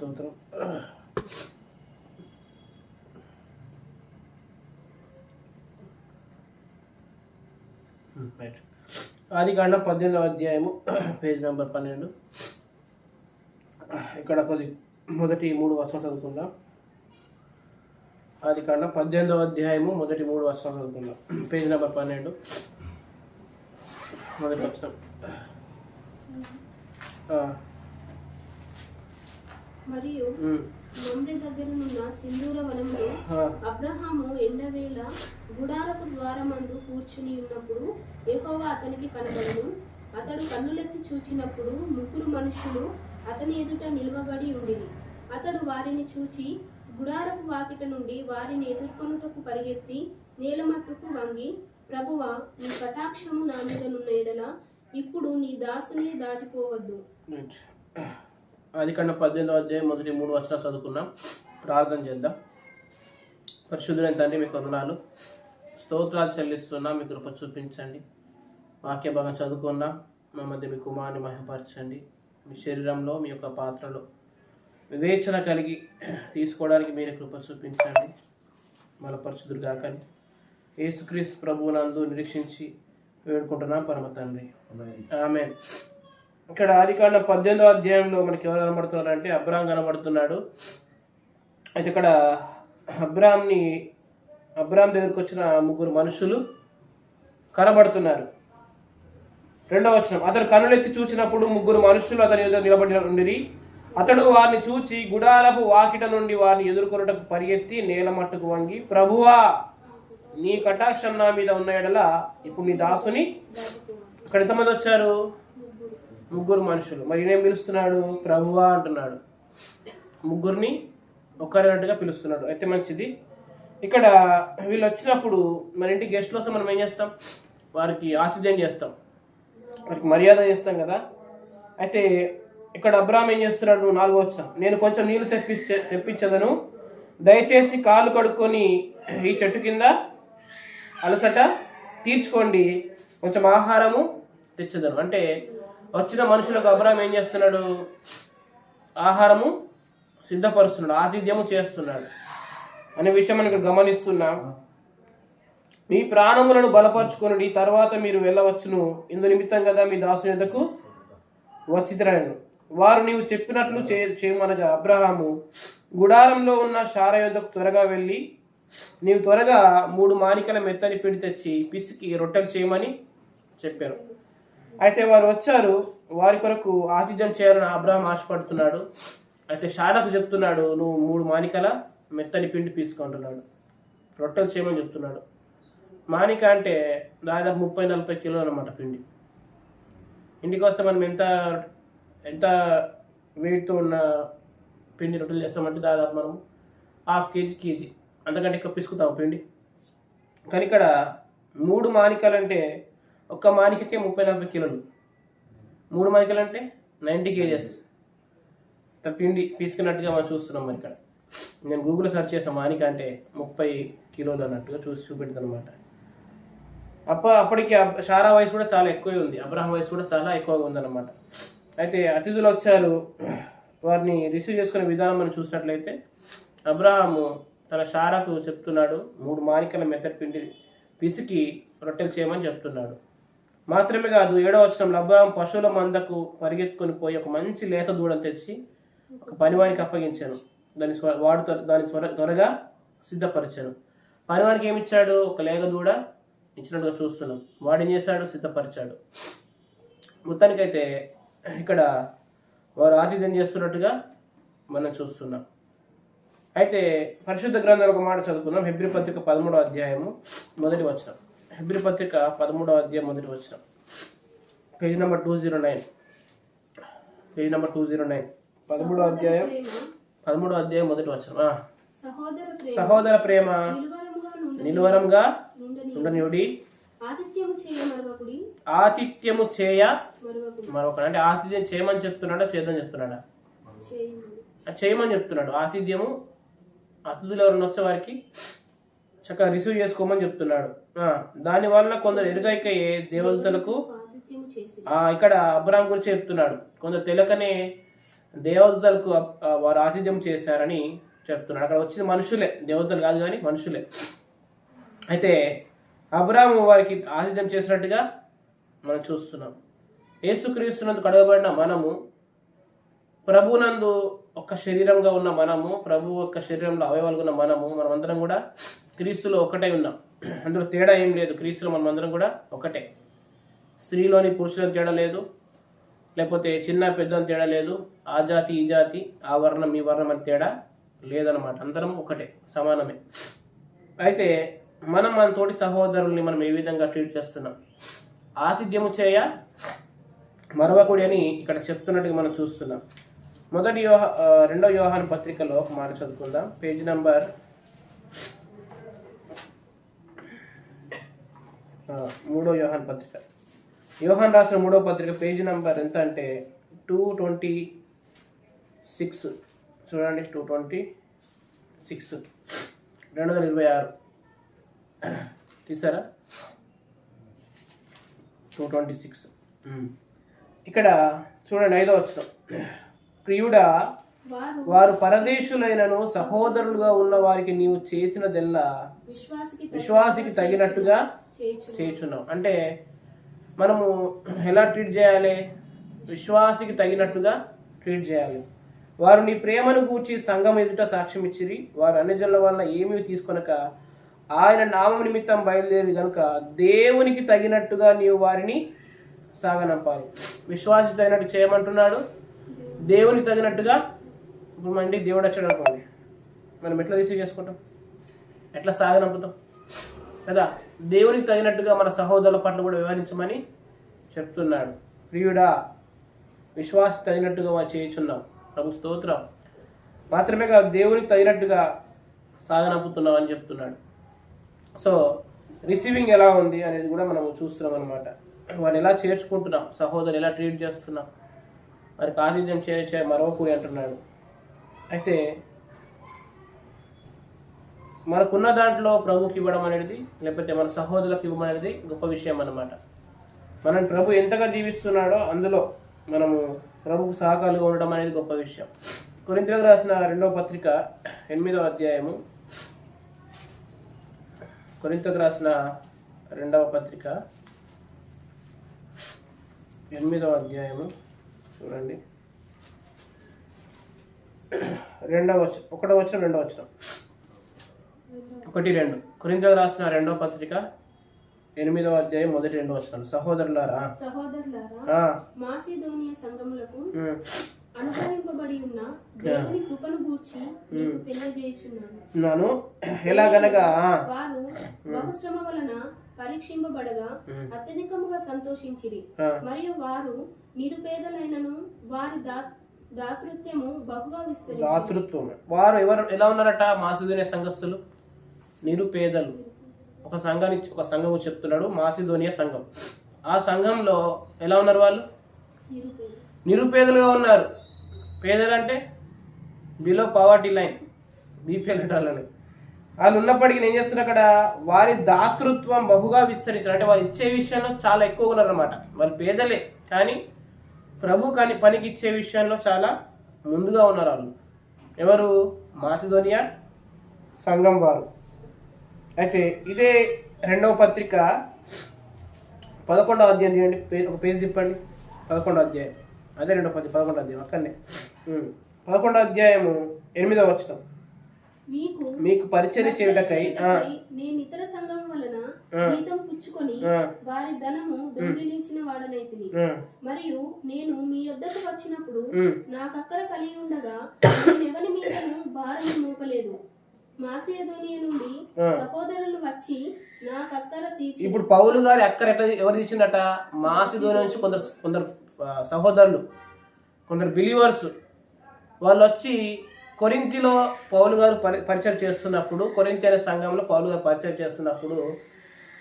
స్తోత్రం రైట్ ఆది పద్దెనిమిదవ అధ్యాయము పేజ్ నెంబర్ పన్నెండు. ఇక్కడ కొద్ది మొదటి మూడు వర్షం చదువుకుందాం. ఆది కాండ పద్దెనిమిదవ అధ్యాయము మొదటి మూడు వర్షం చదువుకుందాం. పేజ్ నెంబర్ పన్నెండు. మొదటి వచ్చిన మరియు మమ్రె దగ్గరనున్న సింధూర వనంలో అబ్రహాము ఎండవేళ గుడారపు ద్వారమందు కూర్చుని ఉన్నప్పుడు యెహోవా అతనికి కనబడను. అతడు కన్నులెత్తి చూచినప్పుడు ముగ్గురు మనుషులు అతని ఎదుట నిలువబడి ఉండిరి. అతడు వారిని చూచి గుడారపు వాకిట నుండి వారిని ఎదుర్కొనుటకు పరిగెత్తి నేలమట్టుకు వంగి ప్రభువా నీ కటాక్షము నా మీద నున్న ఎడల ఇప్పుడు నీ దాసుని దాటిపోవద్దు. అది కన్నా పద్దెనిమిదవ అధ్యాయం మొదటి మూడు వర్షాలు చదువుకున్నాం. ప్రార్థన చేద్దాం. పరిశుద్ధులైన తండ్రి మీకు వందనాలు స్తోత్రాలు చెల్లిస్తున్నా మీ కృప చూపించండి. వాక్య భాగం చదువుకున్నా మా మధ్య మీ కుమారుని మహిమపరచండి. మీ శరీరంలో మీ యొక్క పాత్రలో వివేచన కలిగి తీసుకోవడానికి మీరే కృప చూపించండి. బలపరచుదురు కాకని యేసుక్రీస్తు ప్రభువునందు నిరీక్షించి వేడుకుంటున్నాం పరమ తండ్రి. ఆమె ఇక్కడ ఆదికాండ పద్దెనిమిదో అధ్యాయంలో మనకి ఎవరు కనబడుతున్నారు అంటే అబ్రాహం కనబడుతున్నాడు. అయితే ఇక్కడ అబ్రామ్ని అబ్రామ్ దగ్గరికి వచ్చిన ముగ్గురు మనుషులు కనబడుతున్నారు. రెండవ వచనం అతడు కనులెత్తి చూసినప్పుడు ముగ్గురు మనుషులు అతని ఎదురు నిలబడి ఉండిరి. అతడు వారిని చూచి గుడాలపు వాకిట నుండి వారిని ఎదుర్కొనుటకు పరిగెత్తి నేల మట్టుకు వంగి ప్రభువా నీ కటాక్షం నా మీద ఉన్న ఎడల ఇప్పుడు నీ దాసుని. ఇక్కడ ఎంతమంది వచ్చారు? ముగ్గురు మనుషులు. మరి ఏం పిలుస్తున్నాడు? ప్రభువా అంటున్నాడు. ముగ్గురిని ఒక్కరినట్టుగా పిలుస్తున్నాడు. అయితే మంచిది. ఇక్కడ వీళ్ళు వచ్చినప్పుడు మన ఇంటికి గెస్ట్లు వస్తే మనం ఏం చేస్తాం? వారికి ఆతిథ్యం చేస్తాం. వారికి మర్యాద చేస్తాం కదా. అయితే ఇక్కడ అబ్రామ్ ఏం చేస్తున్నాడు? నాలుగో వచ్చాం నేను కొంచెం నీళ్ళు తెప్పించే తెప్పించదను. దయచేసి కాలు కడుక్కొని ఈ చెట్టు కింద అలసట తీర్చుకోండి. కొంచెం ఆహారము తెచ్చదను. అంటే వచ్చిన మనుషులకు అబ్రహం ఏం చేస్తున్నాడు? ఆహారము సిద్ధపరుస్తున్నాడు ఆతిథ్యము చేస్తున్నాడు. అనే విషయం మనం ఇక్కడ గమనిస్తున్నాం. మీ ప్రాణములను బలపరుచుకుని తర్వాత మీరు వెళ్ళవచ్చును. ఇందు నిమిత్తం కదా మీ దాసు యొద్దకు వచ్చితరను వారు నీవు చెప్పినట్లు చే చేయమనగా అబ్రహాము గుడారంలో ఉన్న శార యొద్దకు త్వరగా వెళ్ళి నీవు త్వరగా మూడు మానికల మెత్తని పిడి తెచ్చి పిసికి రొట్టెలు చేయమని చెప్పారు. అయితే వారు వచ్చారు వారి కొరకు ఆతిథ్యం చేయాలని అబ్రహాం ఆశపడుతున్నాడు. అయితే షారాకు చెప్తున్నాడు నువ్వు మూడు మానికల మెత్తని పిండి తీసుకుంటున్నాడు రొట్టెలు చేయమని చెప్తున్నాడు. మానిక అంటే దాదాపు ముప్పై నలభై కిలో అనమాట పిండి. ఇంటికి వస్తే మనం ఎంత ఎంత వెయిట్తో ఉన్న పిండి రొట్టెలు చేస్తామంటే దాదాపు మనం హాఫ్ కేజీ కేజీ. అంతకంటే ఎక్కువ పిసుకుతాం పిండి. కానీ ఇక్కడ మూడు మానికలు అంటే ఒక్క మానికకే ముప్పై నలభై కిలోలు. మూడు మానికలు అంటే నైంటీ కేజెస్. పిండి తీసుకున్నట్టుగా మనం చూస్తున్నాం మరి ఇక్కడ. నేను గూగుల్లో సెర్చ్ చేసిన మానిక అంటే ముప్పై కిలోలు అన్నట్టుగా చూసి చూపెడుతుంది అనమాట అప్ప అప్పటికి షారా వయసు కూడా చాలా ఎక్కువే ఉంది. అబ్రహం వయసు కూడా చాలా ఎక్కువగా ఉందన్నమాట. అయితే అతిథులు వచ్చారు. వారిని రిసీవ్ చేసుకునే విధానం మనం చూసినట్లయితే అబ్రహాము తన షారాకు చెప్తున్నాడు. మూడు మానికల మెత్తటి పిండి పిసికి రొట్టెలు చేయమని చెప్తున్నాడు. మాత్రమే కాదు ఏడవ వచనంలో అబ్రహాం పశువుల మందకు పరిగెత్తుకొని పోయి ఒక మంచి లేత దూడను తెచ్చి ఒక పనివానికి అప్పగించాను. దాని స్వ వాడు త్వర- దాని త్వర త్వరగా సిద్ధపరిచాను. పనివానికి ఏమిచ్చాడు? ఒక లేగ దూడ ఇచ్చినట్టుగా చూస్తున్నాం. వాడు ఏం చేశాడు? సిద్ధపరిచాడు. మొత్తానికైతే ఇక్కడ వారు ఆతిథ్యం చేస్తున్నట్టుగా మనం చూస్తున్నాం. అయితే పరిశుద్ధ గ్రంథాలు ఒక మాట చదువుకున్నాం హెబ్రి పత్రిక పదమూడవ అధ్యాయము మొదటి వచనం. హెబ్రి పత్రిక పదమూడవ అధ్యాయం మొదటి వచనం. Page number two zero nine page number two zero nine పదమూడవ అధ్యాయం. ప్రేమ పదమూడవ అధ్యాయం మొదటి వచనం. ఆ. సహోదర ప్రేమ. నిలువరంగా ఉండనివుడి ఆతిథ్యము చేయ మరొకడి మరొక అంటే ఆతిథ్యం చేయమని చెప్తున్నాడా చేద్దని చెప్తున్నాడా? చేయమని చెప్తున్నాడు. ఆతిథ్యము అతిథులు ఎవరైనా వస్తే వారికి చక్కగా రిసీవ్ చేసుకోమని చెప్తున్నాడు. దాని దానివల్ల కొందరు ఎరుగైకయ్యే దేవతలకు ఆ, ఇక్కడ అబ్రాహం గురించి చెప్తున్నాడు. కొందరు తెలకనే దేవతలకు వారు ఆతిథ్యం చేశారని చెప్తున్నాడు. అక్కడ వచ్చిన మనుషులే దేవతలు కాదు కానీ మనుషులే. అయితే అబ్రాము వారికి ఆతిథ్యం చేసినట్టుగా మనం చూస్తున్నాం. ఏసుక్రీస్తునందు కడగబడిన మనము ప్రభునందు ఒక శరీరంగా ఉన్న మనము ప్రభు యొక్క శరీరంలో అవయవాలుగా ఉన్న మనము మనమందరం కూడా క్రీస్తులో ఒకటే ఉన్నాం. అందులో తేడా ఏం లేదు. క్రీస్తులో మనమందరం కూడా ఒకటే. స్త్రీలోని పురుషులకు తేడా లేదు. లేకపోతే చిన్న పెద్ద తేడా లేదు. ఆ జాతి ఈ జాతి ఆ వర్ణం ఈ వర్ణం అని తేడా లేదనమాట అందరం ఒకటే సమానమే. అయితే మనం మన తోటి సహోదరుల్ని మనం ఏ విధంగా ట్రీట్ చేస్తున్నాం? ఆతిథ్యము చేయ మరవకుడి అని ఇక్కడ చెప్తున్నట్టుగా మనం చూస్తున్నాం. మొదటి యోహ రెండో యోహాన్ పత్రికలో ఒక మాట చదువుకుందాం. పేజ్ నంబర్ మూడో యోహాన్ పత్రిక. యోహాన్ రాసిన మూడో పత్రిక పేజ్ నెంబర్ ఎంత అంటే టూ ట్వంటీ సిక్స్. చూడండి టూ ట్వంటీ సిక్స్. రెండు వందల ఇరవై ఆరు. తీసారా? Two twenty six. ఇక్కడ చూడండి ఐదో వచ్చిన ప్రియుడా వారు పరదేశులైనను సహోదరులుగా ఉన్న వారికి నీవు చేసినదెల్లా విశ్వాసికి విశ్వాసికి తగినట్టుగా చేయుచున్నాం అంటే మనము ఎలా ట్రీట్ చేయాలి? విశ్వాసికి తగినట్టుగా ట్రీట్ చేయాలి. వారు నీ ప్రేమను గూర్చి సంఘం ఎదుట సాక్ష్యం ఇచ్చిరి. వారు అన్ని జనుల వల్ల ఏమీ తీసుకొనక ఆయన నామం నిమిత్తం బయలుదేరి గనుక దేవునికి తగినట్టుగా నీవు వారిని సాగనంపాలి. విశ్వాసి తగినట్టు చేయమంటున్నాడు. దేవునికి తగినట్టుగా ఇప్పుడు మళ్ళీ దేవుడు వచ్చాడు అనుకోండి. మనం ఎట్లా రిసీవ్ చేసుకుంటాం? ఎట్లా సాగనంపుతాం కదా? దేవునికి తగినట్టుగా మన సహోదరుల పట్ల కూడా వివరించమని చెప్తున్నాడు. ప్రియుడా విశ్వాస తగినట్టుగా మనం చేయుచున్నాం. ప్రభు స్తోత్రం. మాత్రమే కాదు దేవునికి తగినట్టుగా సాగనంపుతున్నాం అని చెప్తున్నాడు. సో రిసీవింగ్ ఎలా ఉంది అనేది కూడా మనం చూస్తున్నాం అనమాట వారిని ఎలా చేర్చుకుంటున్నాం? సహోదరు ఎలా ట్రీట్ చేస్తున్నాం? వారికి ఆతిథ్యం చే చే మరొకరి అంటున్నాడు. అయితే మనకున్న దాంట్లో ప్రభుకి ఇవ్వడం అనేది లేకపోతే మన సహోదరులకు ఇవ్వడం అనేది గొప్ప విషయం అన్నమాట. మనం ప్రభు ఎంతగా దీవిస్తున్నాడో అందులో మనము ప్రభుకు సహకారులుగా ఉండడం అనేది గొప్ప విషయం. కొరింతలకు రాసిన రెండవ పత్రిక ఎనిమిదవ అధ్యాయము. కొరింతకు రాసిన రెండవ పత్రిక ఎనిమిదవ అధ్యాయము. చూడండి. రెండవ వచ- ఒకటో వచ్చిన రెండవ వచ్చిన ఒకటి రెండు. కొరింతకు రాసిన రెండవ పత్రిక ఎనిమిదవ అధ్యాయం మొదటి రెండు వచనాలు. సహోదరులారా? సహోదరులారా మాసిదోనియ సంఘములకు ఉమ్, అనుగ్రహింపబడి ఉన్న దేవుని కృపను గూర్చి మీకు తెలియజేయుచున్నాను. ఉన్నాను ఎలాగనగా వారు బహుశ్రమ వలన పరీక్షింపబడగా అత్యధికముగా సంతోషించిరి. మరియు వారు నిరుపేదలైనను వారి దా దాతృత్యము బహుగా విస్తరించి దాతృత్వం వారు ఎవరు ఎలా ఉన్నారట? మాసిదోనియ సంఘస్థులు. నిరుపేదలు ఒక సంఘానికి ఒక సంఘము చెప్తున్నాడు మాసిదోనియ సంఘం. ఆ సంఘంలో ఎలా ఉన్నారు వాళ్ళు? నిరుపేద నిరుపేదలుగా ఉన్నారు. పేదలు అంటే బిలో పవర్టీ లైన్ బీపీఎల్ వాళ్ళని వాళ్ళు ఉన్నప్పటికీ ఏం చేస్తున్నారు అక్కడ? వారి దాతృత్వం బహుగా విస్తరించారు. అంటే వాళ్ళు ఇచ్చే విషయంలో చాలా ఎక్కువగా ఉన్నారు అనమాట వాళ్ళు పేదలే కానీ ప్రభు కానీ పనికి ఇచ్చే విషయంలో చాలా ముందుగా ఉన్నారు వాళ్ళు. ఎవరు? మాసిదోనియా సంఘం వారు. అయితే ఇదే రెండవ పత్రిక పదకొండవ అధ్యాయం తీయండి. పే- ఒక పేజ్ తిప్పండి. పదకొండవ అధ్యాయం. అదే రెండవ పది పదకొండవ అధ్యాయం. అక్కడనే. పదకొండవ అధ్యాయము ఎనిమిదవ వచనం. మీకు మీకు పరిచర్య చేయుటకై నేను ఇతర సంఘం జీతం పుచ్చుకొని వారి ధనము దొంగిలించిన వాడనైతిని. మరియు నేను మీ యొద్దకు వచ్చినప్పుడు. నాకక్కర కలిగి ఉండగా నేను ఎవరి మీదను భారము మోపలేదు. మాసేదోనియ నుండి సహోదరులు వచ్చి నాకక్కర తీర్చి ఇప్పుడు పౌలు గారి అక్కర ఎట్లా ఎవరు తీసిందట మాసిదోని నుంచి కొందరు కొందరు సహోదరులు కొందరు బిలీవర్స్ వాళ్ళు వచ్చి కొరింతిలో పౌలు గారు పరి పరిచయం చేస్తున్నప్పుడు కొరింతి అనే సంఘంలో పౌలు గారు పరిచయం చేస్తున్నప్పుడు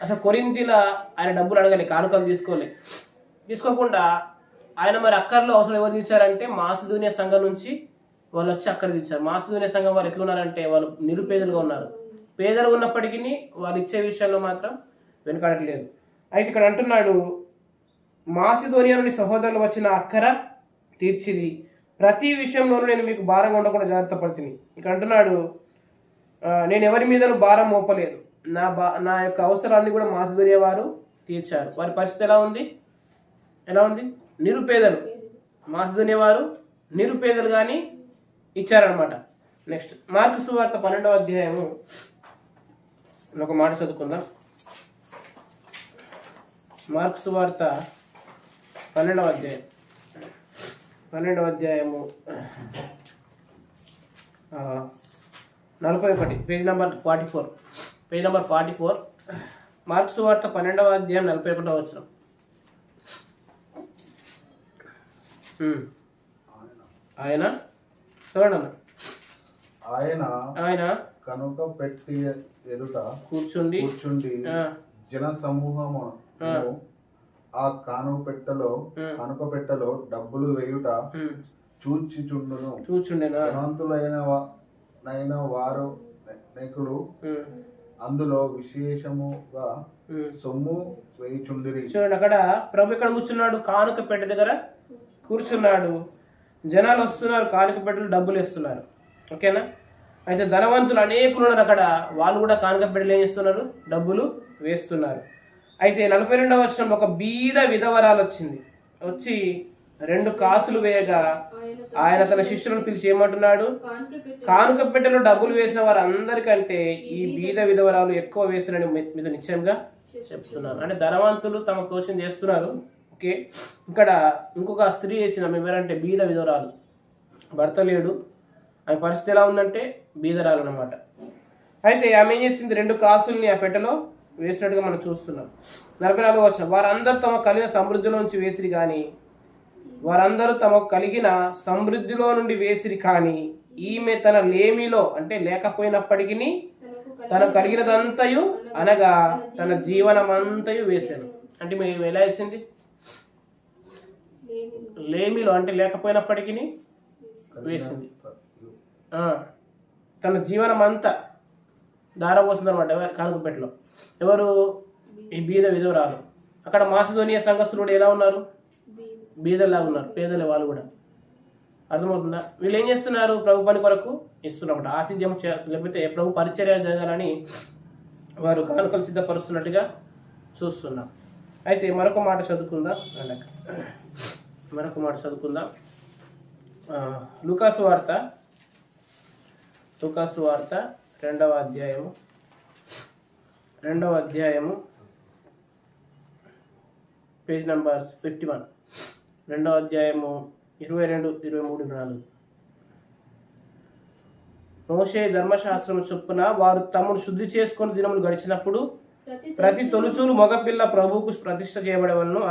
అసలు కొరింతిలో ఆయన డబ్బులు అడగలే కానుకలు తీసుకోలే తీసుకోకుండా ఆయన మరి అక్కర్లో అవసరం ఎవరు తీర్చారంటే మాసిదూనియ సంఘం నుంచి వాళ్ళు వచ్చి అక్కడ తీర్చారు. మాసిదూనియ సంఘం వాళ్ళు ఎట్లున్నారంటే వాళ్ళు నిరుపేదలుగా ఉన్నారు. పేదలు ఉన్నప్పటికీ వాళ్ళు ఇచ్చే విషయంలో మాత్రం వెనుకాడట్లేదు. అయితే ఇక్కడ అంటున్నాడు మాసిదోనియా నుండి సహోదరులు వచ్చిన అక్కర తీర్చిది ప్రతి విషయంలోనూ నేను మీకు భారంగా ఉండకుండా జాగ్రత్త పడుతుంది. ఇక్కడ అంటున్నాడు నేను ఎవరి మీదను భారం మోపలేదు. నా బా నా యొక్క అవసరాన్ని కూడా మాసిదొరియవారు తీర్చారు. వారి పరిస్థితి ఎలా ఉంది? ఎలా ఉంది? నిరుపేదలు. మాసిదొనేవారు నిరుపేదలు కానీ ఇచ్చారనమాట నెక్స్ట్ మార్కు సువార్త పన్నెండవ అధ్యాయము. ఒక మాట చదువుకుందాం. మార్కు సువార్త పన్నెండవ అధ్యాయం. పన్నెండవ అధ్యాయము. నలభై ఒకటి page number forty four. Page number forty four. Mark's వార్త పన్నెండవ అధ్యాయం నలభై ఒకటో వచ్చిన ఆయన? చూడండి ఆయన ఆయన కనుక పెట్టి ఎదుట కూర్చుండి కూర్చుండి జన సమూహము ఆ. కానుక పెట్టెలో. కనుక పెట్టెలో డబ్బులు వేయుట చూచిచుండును. ధనవంతులైన వా- నైన వారు నెకులు అందులో విశేషముగా. సొమ్ము వేయుచుండిరి. చూడండి అక్కడ ప్రభు ఇక్కడ కూర్చున్నాడు కానుక పెట్టె దగ్గర కూర్చున్నాడు. జనాలు వస్తున్నారు కానుక పెట్టెలు డబ్బులు వేస్తున్నారు. ఓకేనా? అయితే ధనవంతులు అనేకులు ఉన్నారు అక్కడ. వాళ్ళు కూడా కానుక పెట్టెలు ఏం చేస్తున్నారు? డబ్బులు వేస్తున్నారు. అయితే నలభై రెండవ వర్షం ఒక బీద విధవరాలు వచ్చింది. వచ్చి రెండు కాసులు వేయగా ఆయన తన శిష్యులను పిలిచి ఏమంటున్నాడు? కానుక పెట్టి కానుక పెట్టెలో డబ్బులు వేసిన వారు అందరికంటే ఈ బీద విధవరాలు ఎక్కువ వేసినని మీద నిశ్చయంగా చెప్తున్నారు అంటే ధనవంతులు తమ కోసం చేస్తున్నారు. ఓకే. ఇక్కడ ఇంకొక స్త్రీ చేసిన ఎవరంటే బీద విధవరాలు. భర్త లేడు. ఆమె పరిస్థితి ఎలా ఉందంటే బీదరాలు అనమాట అయితే ఆమె ఏం చేసింది? రెండు కాసుల్ని ఆ పెట్టెలో వేసినట్టుగా మనం చూస్తున్నాం. నలభై నాలుగు వచ్చిన వారందరూ తమ కలిగిన సమృద్ధిలోంచి వేసిరి కానీ వారందరూ తమకు కలిగిన సమృద్ధిలో నుండి వేసిరి కానీ ఈమె తన లేమిలో అంటే లేకపోయినప్పటికీ తనకు కలిగినదంతయు అనగా తన జీవనమంతయు వేశాను అంటే మేము ఎలా వేసింది? లేమిలో అంటే లేకపోయినప్పటికీ వేసింది. తన జీవనం అంతా దారపోస్తుంది అనమాట కానుకపేటలో ఎవరు? ఈ బీద విధవరాలు. అక్కడ మాసిధోనియ సంఘస్థులు ఎలా ఉన్నారు? బీదలాగా ఉన్నారు పేదలే వాళ్ళు కూడా. అర్థమవుతుందా? వీళ్ళు ఏం చేస్తున్నారు? ప్రభు పని కొరకు ఇస్తున్నమాట ఆతిథ్యం చే- లేకపోతే ప్రభు పరిచర్య జరగాలని వారు కానుకలు సిద్ధపరుస్తున్నట్టుగా చూస్తున్నాం. అయితే మరొక మాట చదువుకుందాం. అలాగ. మరొక మాట చదువుకుందాం. ఆ, లూకాసు వార్త. లూకాసు వార్త రెండవ అధ్యాయము. రెండవ అధ్యాయము. Page number fifty one. రెండవ అధ్యాయము ఇరవై రెండు ఇరవై మూడు నాలుగు మోషే ధర్మశాస్త్రం చొప్పున వారు తమను శుద్ధి చేసుకొని దినములు గడిచినప్పుడు ప్రతి తొలుచూలు మగపిల్ల ప్రభువుకు ప్రతిష్ఠ చేయబడవలను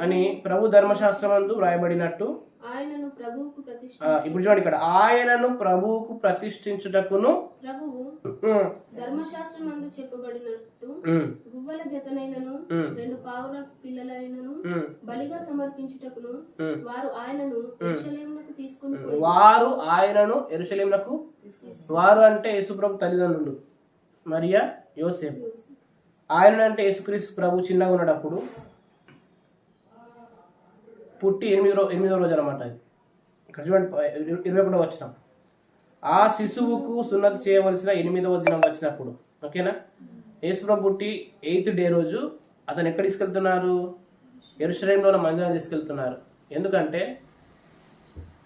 అని ప్రభు ధర్మశాస్త్రమందు వ్రాయబడినట్టు ఆయనను ప్రభువుకు ఇప్పుడు చూడండి ఇక్కడ ఆయనను ప్రభువుకు ప్రతిష్ఠించుటకును ప్రభువు చెప్పబడినట్టు గువ్వల జతనైనను. రెండు పిల్లలైనను బలిగా సమర్పించుటకును. వారు ఆయనను తీసుకుని పోయి వారు ఆయనను ఎరుసలేమునకు వారు అంటే యేసుప్రభు తల్లిదండ్రులు మరియా యోసేపు. ఆయన అంటే యేసుక్రీస్తు ప్రభు చిన్నగా ఉన్నప్పుడు పుట్టి ఎనిమిది రో ఎనిమిదో రోజు అనమాట అది. ఇక్కడ చూడండి ఇరవై- ఒకటో వచ్చిన ఆ శిశువుకు సున్నతి చేయవలసిన ఎనిమిదవ దినం వచ్చినప్పుడు ఓకేనా? యేసుప్రభు పుట్టి ఎయిత్ డే రోజు అతను ఎక్కడ తీసుకెళ్తున్నారు? ఎరుసలేంలో ఉన్న మందిరం తీసుకెళ్తున్నారు. ఎందుకంటే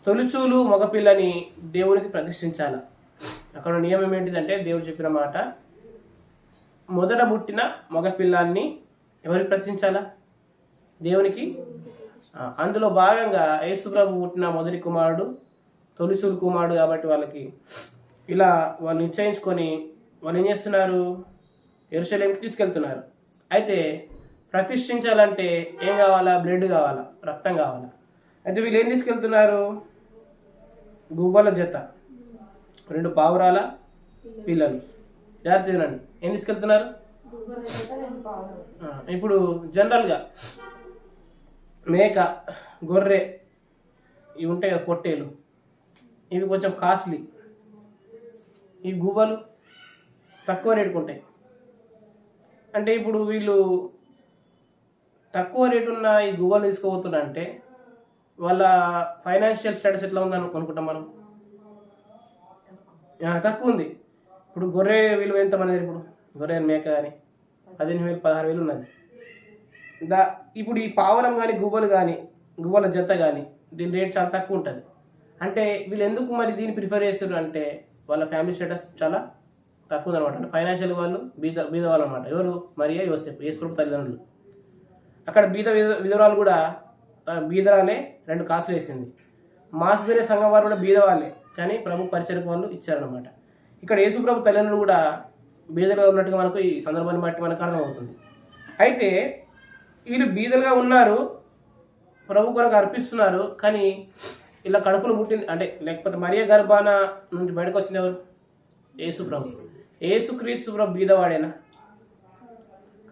తొలిచూలు మగపిల్లని దేవునికి ప్రతిష్ఠించాలి. అక్కడ నియమం ఏంటిదంటే దేవుడు చెప్పిన మాట మొదట పుట్టిన మగపిల్లాన్ని ఎవరికి ప్రశ్నించాలా? దేవునికి? అందులో భాగంగా యేసుప్రభు పుట్టిన మొదటి కుమారుడు తొలిసూరు కుమారుడు కాబట్టి వాళ్ళకి ఇలా వాళ్ళు నిశ్చయించుకొని వాళ్ళు ఏం చేస్తున్నారు? ఎరుసలేంకి తీసుకెళ్తున్నారు. అయితే ప్రతిష్ఠించాలంటే ఏం కావాలా? బ్లడ్ కావాలా? రక్తం కావాలా? అయితే వీళ్ళు ఏం తీసుకెళ్తున్నారు? గువ్వల జత. రెండు పావురాల పిల్లలు. జాగ్రత్త వినండి. ఏం తీసుకెళ్తున్నారు? ఇప్పుడు జనరల్గా మేక గొర్రె ఇవి ఉంటాయి కదా పొట్టేలు. ఇవి కొంచెం కాస్ట్లీ. ఈ గువ్వలు తక్కువ రేటుకు ఉంటాయి. అంటే ఇప్పుడు వీళ్ళు తక్కువ రేటు ఉన్న ఈ గువ్వలు తీసుకోబోతున్నారంటే వాళ్ళ ఫైనాన్షియల్ స్టేటస్ ఎట్లా ఉందని అనుకుంటాం మనం తక్కువ ఉంది. ఇప్పుడు గొర్రె విలువ ఎంత మనది ఇప్పుడు? గొర్రె మేక కానీ పదిహేను వేలు పదహారు వేలు ఉన్నది. దా ఇప్పుడు ఈ పావరం కానీ గువ్వలు కానీ గువ్వల జత కానీ దీని రేట్ చాలా తక్కువ ఉంటుంది. అంటే వీళ్ళు ఎందుకు మరి దీన్ని ప్రిఫర్ చేస్తారు అంటే వాళ్ళ ఫ్యామిలీ స్టేటస్ చాలా తక్కువ ఉందన్నమాట. అంటే ఫైనాన్షియల్ వాళ్ళు బీద బీద వాళ్ళు అనమాట ఎవరు? మరియా యోసేపు యేసుప్రభు తల్లిదండ్రులు. అక్కడ బీద విధవరాలు కూడా బీదరాలే రెండు కాసులు వేసింది. మాసుదేరే సంఘం వారు కూడా బీదవాళ్ళే. కానీ ప్రభు పరిచరకు వాళ్ళు ఇచ్చారనమాట ఇక్కడ యేసుప్రభు తల్లిదండ్రులు కూడా బీదలుగా ఉన్నట్టుగా మనకు ఈ సందర్భాన్ని బట్టి మనకు అర్థమవుతుంది. అయితే వీళ్ళు బీదలుగా ఉన్నారు ప్రభు కొరకు అర్పిస్తున్నారు కానీ ఇలా కడుపును పుట్టింది అంటే లేకపోతే మరియ గర్భాన నుంచి బయటకు వచ్చింది ఎవరు? యేసు ప్రభు యేసు క్రీస్తు ప్రభు బీదవాడేనా?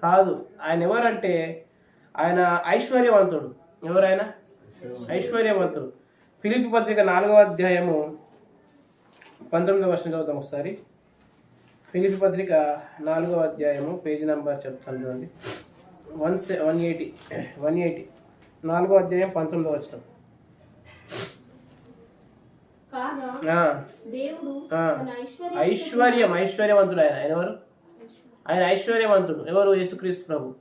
కాదు. ఆయన ఎవరంటే ఆయన ఐశ్వర్యవంతుడు. ఎవరైనా ఐశ్వర్యవంతుడు. ఫిలిపి పత్రిక నాలుగవ అధ్యాయము పంతొమ్మిదవ వర్షం చదువుతాం ఒకసారి. ఫిలిపి పత్రిక నాలుగవ అధ్యాయము పేజీ నెంబర్ చెప్తాను చూడండి. వన్ సె వన్ ఎయిటీ వన్ ఎయిటీ. నాలుగో అధ్యాయం పంతొమ్మిదవ వచ్చిన ఐశ్వర్య ఐశ్వర్యం ఐశ్వర్యవంతుడు ఆయన ఆయన ఎవరు ఆయన ఐశ్వర్యవంతుడు. ఎవరు? యేసుక్రీస్తు ప్రభు.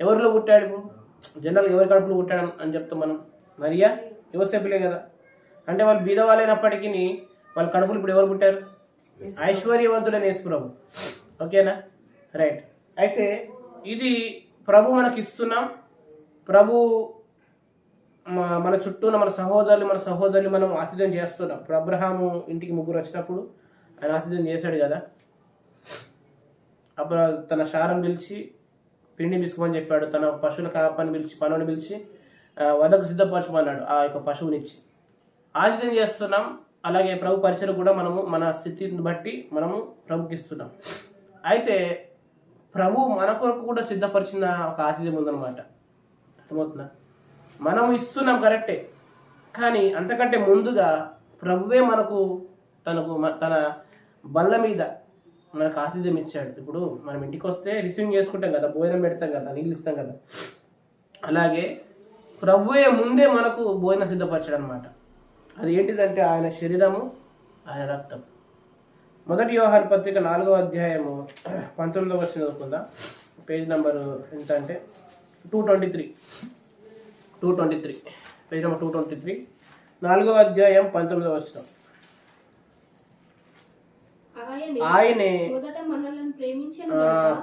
ఎవరిలో పుట్టాడు ఇప్పుడు? జనరల్ ఎవరి కడుపులో పుట్టాడు అని చెప్తాం మనం. మరియా? యువసేపులే కదా. అంటే వాళ్ళు బీదవాళ్ళైనప్పటికీ వాళ్ళ కడుపులు ఇప్పుడు ఎవరు పుట్టారు? ఐశ్వర్యవంతుడైన యేసు ప్రభు. ఓకేనా? రైట్. అయితే ఇది ప్రభు మనకి ఇస్తున్నాం. ప్రభు మన చుట్టూ ఉన్న మన సహోదరులు మన సహోదరులు మనం ఆతిథ్యం చేస్తున్నాం. ఇప్పుడు అబ్రహాము ఇంటికి ముగ్గురు వచ్చినప్పుడు ఆయన ఆతిథ్యం చేశాడు కదా. అప్పుడు తన శారం పిలిచి పిండి తీసుకోమని చెప్పాడు. తన పశువుల కాపని పిలిచి పనుని పిలిచి వదకు సిద్ధపరచమన్నాడు ఆ యొక్క పశువునిచ్చి. ఆతిథ్యం చేస్తున్నాం. అలాగే ప్రభు పరిచయం కూడా మనము మన స్థితిని బట్టి మనము ప్రభుకిస్తున్నాం అయితే ప్రభు మన కొరకు కూడా సిద్ధపరిచిన ఒక ఆతిథ్యం ఉందన్నమాట. అర్థమవుతుందా? మనం ఇస్తున్నాం కరెక్టే. కానీ అంతకంటే ముందుగా ప్రభువే మనకు తనకు తన బల్ల మీద మనకు ఆతిథ్యం ఇచ్చాడు. ఇప్పుడు మనం ఇంటికి వస్తే రిసీవ్ చేసుకుంటాం కదా భోజనం పెడతాం కదా నీళ్ళు ఇస్తాం కదా. అలాగే ప్రభువే ముందే మనకు భోజనం సిద్ధపరచాడు అనమాట అది ఏంటిదంటే ఆయన శరీరము ఆయన రక్తం. మొదటి వ్యవహార పత్రిక నాలుగవ అధ్యాయము పంతొమ్మిదవ వచ్చిన చదువుకుందా. పేజ్ నెంబర్ ఎంత అంటే two twenty three two twenty three page number two twenty three నాలుగవ అధ్యాయం పంతొమ్మిదవ వచ్చిన ఆయనే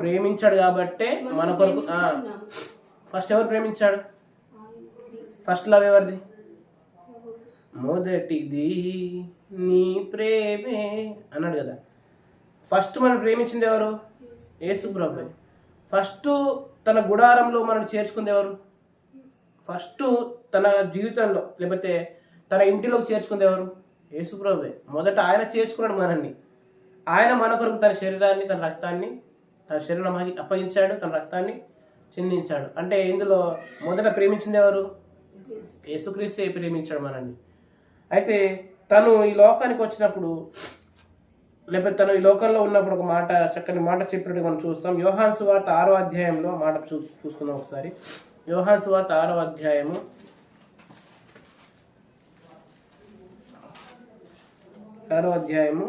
ప్రేమించాడు కాబట్టే మన కొరకు ఫస్ట్ ఎవరు ప్రేమించాడు? ఫస్ట్ లవ్ ఎవరిది? మొదటిది నీ ప్రేమే అన్నాడు కదా. ఫస్ట్ మనం ప్రేమించింది ఎవరు? యేసు ప్రభు. ఫస్ట్ తన గుడారంలో మనం చేర్చుకుంది ఎవరు? ఫస్ట్ తన జీవితంలో లేకపోతే తన ఇంటిలోకి చేర్చుకుంది ఎవరు? యేసు ప్రభువే మొదట ఆయన చేర్చుకున్నాడు మనల్ని. ఆయన మన కొరకు తన శరీరాన్ని తన రక్తాన్ని తన శరీరం అప్పగి- అప్పగించాడు తన రక్తాన్ని చిందించాడు. అంటే ఇందులో మొదట ప్రేమించింది ఎవరు? యేసుక్రీస్తే ప్రేమించాడు మనల్ని. అయితే తను ఈ లోకానికి వచ్చినప్పుడు లేకపోతే తను ఈ లోకంలో ఉన్నప్పుడు ఒక మాట చక్కని మాట చెప్పినట్టు మనం చూస్తాం. యోహాన్ సువార్త ఆరో అధ్యాయంలో మాట చూ చూసుకుందాం ఒకసారి. యోహాన్ సువార్త ఆరో అధ్యాయము. ఆరో అధ్యాయము.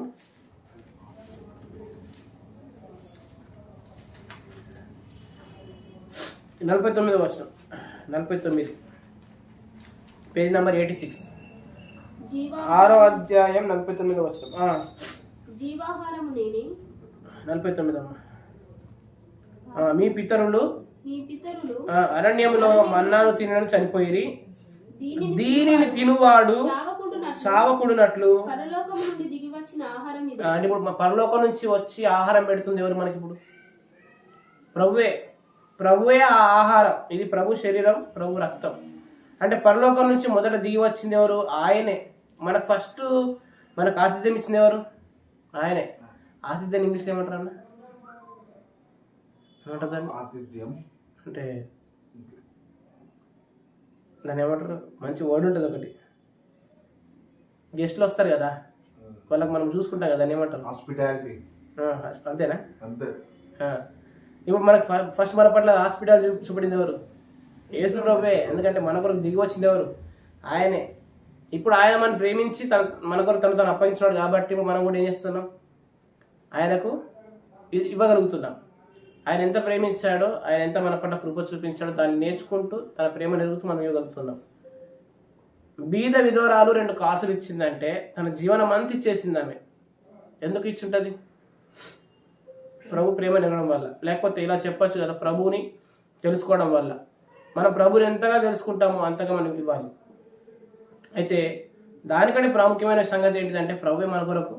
నలభై తొమ్మిది వచ్చిన నలభై తొమ్మిది. Page number eighty six. ఆరో అధ్యాయం నలభై తొమ్మిది వచ్చిన జీవాహారము నేనే. నలభై తొమ్మిది. అమ్మా ఆ, మీ పితరులు మీ పితరులు ఆ, అరణ్యములో మన్నాను తినను చనిపోయిరి. దీనిని తినువాడు అంటే ఇప్పుడు మా పరలోకం నుంచి వచ్చి ఆహారం పెడుతుంది ఎవరు మనకి ఇప్పుడు? ప్రభువే. ప్రభువే ఆ ఆహారం. ఇది ప్రభు శరీరం ప్రభు రక్తం. అంటే పరలోకం నుంచి మొదట దిగి వచ్చింది ఎవరు? ఆయనే. మనకు ఫస్ట్ మనకు ఆతిథ్యం ఇచ్చింది ఎవరు? ఆయనే. ఆతిథ్యం ఇంగ్లీష్లో ఏమంటారు అన్న? ఏమంటారు ఆతిథ్యం. అంటే దాన్ని ఏమంటారు? మంచి వర్డ్ ఉంటుంది ఒకటి. గెస్ట్లు వస్తారు కదా. వాళ్ళకి మనం చూసుకుంటాం కదా ఏమంటారు? హాస్పిటాలిటీ అంతేనా? అంతే. ఇప్పుడు మనకు ఫస్ట్ మన పట్ల హాస్పిటల్ చూపడింది ఎవరు? యేసు ప్రభువే ఎందుకంటే మన కొరకు దిగి వచ్చింది ఎవరు? ఆయనే. ఇప్పుడు ఆయన మనం ప్రేమించి తన మన కొరకు తను తను అప్పగించినాడు కాబట్టి ఇప్పుడు మనం కూడా ఏం చేస్తున్నాం? ఆయనకు ఇ- ఇవ్వగలుగుతున్నాం. ఆయన ఎంత ప్రేమించాడో ఆయన ఎంత మన పట్ల కృప చూపించాడో దాన్ని నేర్చుకుంటూ తన ప్రేమ నెరుగుతూ మనం ఇవ్వగలుగుతున్నాం. బీద విధవరాలు రెండు కాసులు ఇచ్చిందంటే తన జీవనం అంత ఇచ్చేసింది ఆమె. ఎందుకు ఇచ్చుంటుంది? ప్రభు ప్రేమ నిలవడం వల్ల. లేకపోతే ఇలా చెప్పొచ్చు కదా ప్రభువుని తెలుసుకోవడం వల్ల. మన ప్రభుని ఎంతగా తెలుసుకుంటామో అంతగా మనం ఇవ్వాలి. అయితే దానికంటే ప్రాముఖ్యమైన సంగతి ఏంటిదంటే ప్రభువే మన కొరకు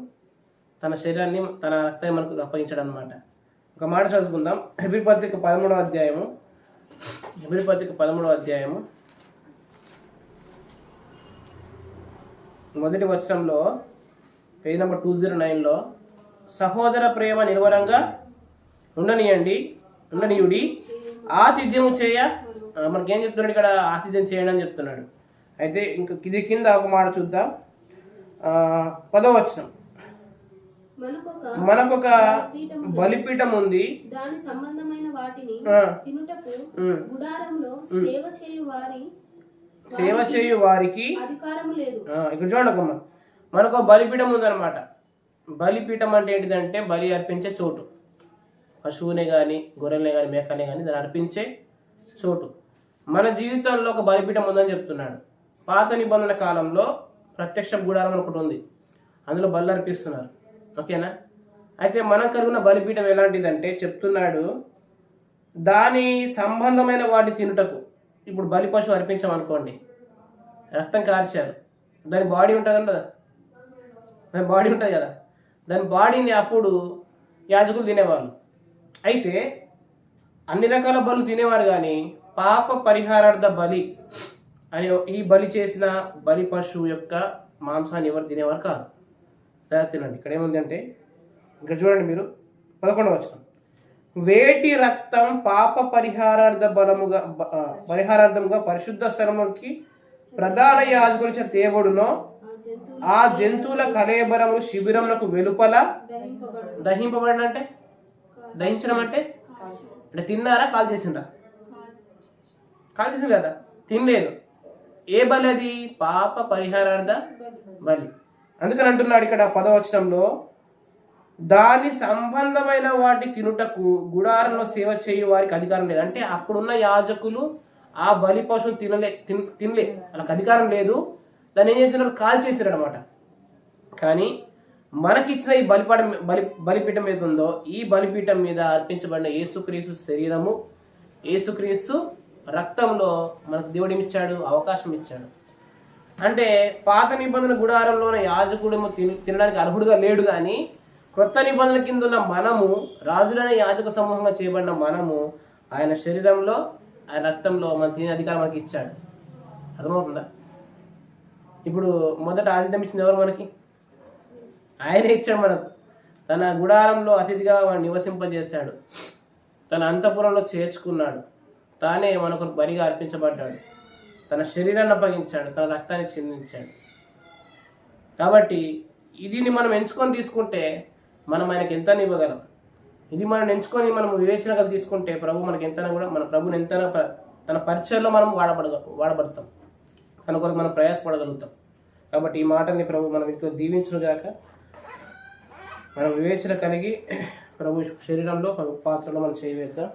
తన శరీరాన్ని తన రక్తాన్ని మనకు అప్పగించడం అనమాట ఒక మాట చదువుకుందాం. హెబ్రి పత్రిక పదమూడవ అధ్యాయము. హెబ్రి పత్రిక పదమూడవ అధ్యాయము. మొదటి వచనంలో page number two zero oh నైన్లో సహోదర ప్రేమ నిర్వరంగా ఉండనియండి ఉండనియుడి ఆతిథ్యము చేయ మనకేం చెప్తున్నాడు ఇక్కడ? ఆతిథ్యం చేయండి అని చెప్తున్నాడు. అయితే ఇంక ఇది కింద ఒక మాట చూద్దాం. ఆ, పదో వచనం మనకొక మనకొక పీఠం బలిపీఠం ఉంది. దాని సంబంధమైన వాటిని తినుటకు. గుడారంలో సేవ చేయు వారి సేవ చేయు వారికి అధికారం లేదు. ఇక్కడ చూడండి అమ్మా మనకు బలిపీఠం ఉందన్నమాట. బలిపీఠం అంటే ఏంటిదంటే బలి అర్పించే చోటు. పశువునే కానీ గొర్రెల్ని కానీ మేకనే కానీ దాన్ని అర్పించే చోటు. మన జీవితంలో ఒక బలిపీఠం ఉందని చెప్తున్నాడు. పాత నిబంధన కాలంలో ప్రత్యక్ష గుడారం అని ఒకటి ఉంది. అందులో బలు అర్పిస్తున్నారు. ఓకేనా? అయితే మనం కలుగున్న బలిపీఠం ఎలాంటిదంటే చెప్తున్నాడు దాని సంబంధమైన వాటి తినుటకు. ఇప్పుడు బలి పశువు అర్పించామనుకోండి రక్తం కార్చారు. దాని బాడీ ఉంటుంది కదా? దాని బాడీ ఉంటుంది కదా? దాని బాడీని అప్పుడు యాజకులు తినేవాళ్ళు. అయితే అన్ని రకాల బలు తినేవారు కానీ పాప పరిహారార్థ బలి అని ఈ బలి చేసిన బలి పశువు యొక్క మాంసాన్ని ఎవరు తినేవారు కాదు. లేదా తినండి. ఇక్కడ ఏముంది అంటే ఇక్కడ చూడండి మీరు పదకొండవ వచ్చిన వేటి రక్తం పాప పరిహారార్థ బలముగా పరిహారార్థముగా పరిశుద్ధ స్థలముకి ప్రధాన యాజకుల చేత తేబడునో ఆ జంతువుల కలేబరము శిబిరములకు వెలుపల దహింపబడిన అంటే దహించడం అంటే అంటే తిన్నారా కాల్ చేసిండ్రా? కాల్ చేసింది కదా తినలేదు. ఏ బలి అది పాప పరిహారార్థ బలి. అందుకని అంటున్నాడు ఇక్కడ పదవచనంలో దాని సంబంధమైన వాటి తినుటకు గుడారంలో సేవ చేయు వారికి అధికారం లేదు. అంటే అప్పుడున్న యాజకులు ఆ బలి పశువు తినలే తిన్- తినలే. వాళ్ళకి అధికారం లేదు. దాన్ని ఏం చేసినారు కాల్ చేశారు అనమాట కానీ మనకిచ్చిన ఈ బలిపీఠం బలి బలిపీఠం ఏది ఉందో ఈ బలిపీఠం మీద అర్పించబడిన యేసుక్రీస్తు శరీరము యేసుక్రీస్తు రక్తంలో మనకు దేవుడిమిచ్చాడు? అవకాశం ఇచ్చాడు అంటే పాత నిబంధన గుడారంలోని యాజకుడు తిన- తినడానికి అర్హుడుగా లేడు కానీ క్రొత్త నిబంధన కింద ఉన్న మనము రాజులైన యాజక సమూహంగా చేయబడిన మనము ఆయన శరీరంలో ఆయన రక్తంలో మన తినే అధికారం మనకి ఇచ్చాడు. అర్థమవుతుందా? ఇప్పుడు మొదట ఆతిథ్యం ఇచ్చింది ఎవరు మనకి? ఆయనే ఇచ్చాడు మనకు. తన గుడారంలో అతిథిగా వాడు నివసింపజేశాడు. తన అంతపురంలో చేర్చుకున్నాడు. తానే మనకు బలిగా అర్పించబడ్డాడు. తన శరీరాన్ని అప్పగించాడు తన రక్తాన్ని చిందించాడు. కాబట్టి ఇదిని మనం ఎంచుకొని తీసుకుంటే మనం ఆయనకి ఎంత ఇవ్వగలం? ఇది మనం ఎంచుకొని మనం వివేచనగా తీసుకుంటే ప్రభు మనకి ఎంతైనా కూడా మన ప్రభుని ఎంతైనా తన పరిచయంలో మనం వాడబడగ వాడబడతాం. తన కొరకు మనం ప్రయాసపడగలుగుతాం. కాబట్టి ఈ మాటని ప్రభు మనం ఇంట్లో దీవించుగాక మనం వివేచన కలిగి ప్రభు శరీరంలో పాత్రలో మనం చేయవేద్దాం.